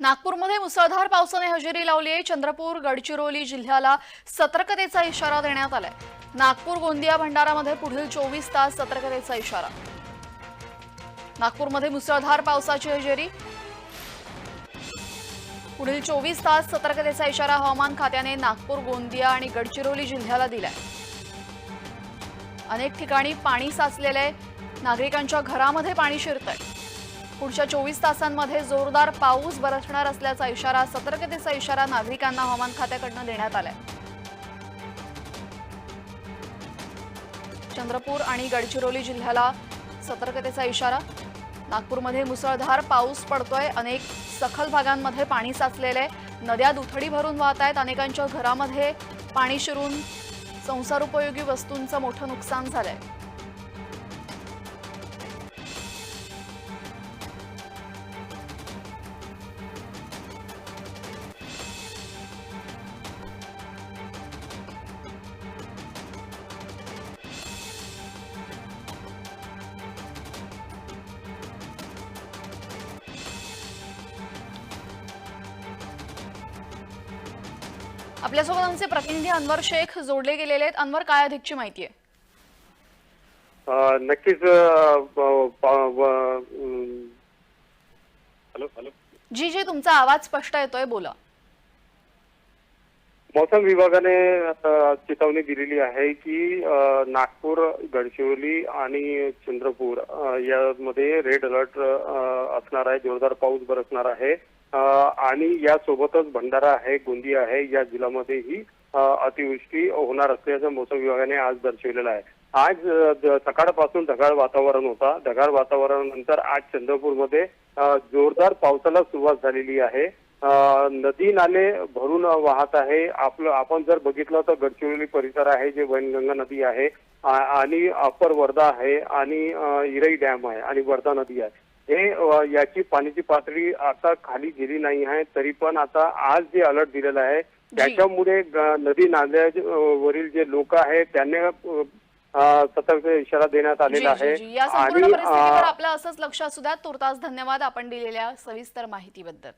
नागपूरमध्ये मुसळधार पावसाने हजेरी लावली आहे. चंद्रपूर गडचिरोली जिल्ह्याला सतर्कतेचा इशारा देण्यात आलाय. नागपूर गोंदिया भंडारामध्ये पुढील चोवीस तास सतर्कतेचा इशारा. नागपूरमध्ये मुसळधार पावसाची हजेरी. पुढील चोवीस तास सतर्कतेचा इशारा हवामान खात्याने नागपूर गोंदिया आणि गडचिरोली जिल्ह्याला दिलाय. अनेक ठिकाणी पाणी साचलेलं आहे नागरिकांच्या घरामध्ये पाणी शिरतंय. पुढच्या चोवीस तासांमध्ये जोरदार पाऊस बरसणार असल्याचा इशारा सतर्कतेचा इशारा नागरिकांना हवामान खात्याकडनं देण्यात आलाय. चंद्रपूर आणि गडचिरोली जिल्ह्याला सतर्कतेचा इशारा. नागपूरमध्ये मुसळधार पाऊस पडतोय. अनेक सखल भागांमध्ये पाणी साचलेले आहे. नद्या दुथडी भरून वाहत आहेत. अनेकांच्या घरामध्ये पाणी शिरून संसारोपयोगी वस्तूंचं मोठं नुकसान झालंय. आपल्यासोबत आमचे प्रतिनिधी अनवर शेख जोडले गेलेले आहेत. अनवर काय अधिकची माहिती आहे? नक्कीच हॅलो हॅलो. जी जी तुमचा आवाज स्पष्ट येतोय बोला. मौसम विभागाने चेतावणी दिलेली आहे की नागपूर गडचिरोली आणि चंद्रपूर यामध्ये रेड अलर्ट असणार आहे. जोरदार पाऊस बरसणार आहे. आणि यासोबतच भंडारा आहे गोंदिया आहे या जिल्ह्यामध्येही अतिवृष्टी होणार असल्याचं मौसम विभागाने आज दर्शवलेलं आहे. आज सकाळपासून ढगाळ वातावरण होता. ढगाळ वातावरणानंतर आज चंद्रपूरमध्ये जोरदार पावसाला सुरुवात झालेली आहे. नदी नाले भरून वाहत आहे. आपलं आपण जर बघितलं तर गडचिरोली परिसर आहे जे वैनगंगा नदी आहे आणि अप्पर वर्धा आहे आणि इरई डॅम आहे आणि वर्धा नदी आहे. हे याची पाण्याची पातळी आता खाली गेली नाही आहे तरी पण आता आज जे अलर्ट दिलेलं आहे त्याच्यामुळे नदी नाल्या अ, वरील जे लोक आहेत त्यांना सतर्क इशारा देण्यात आलेला आहे. आणि परिस्थितीवर अ, आपलं असंच लक्ष असू द्या. तुर्तास धन्यवाद आपण दिलेल्या सविस्तर माहितीबद्दल.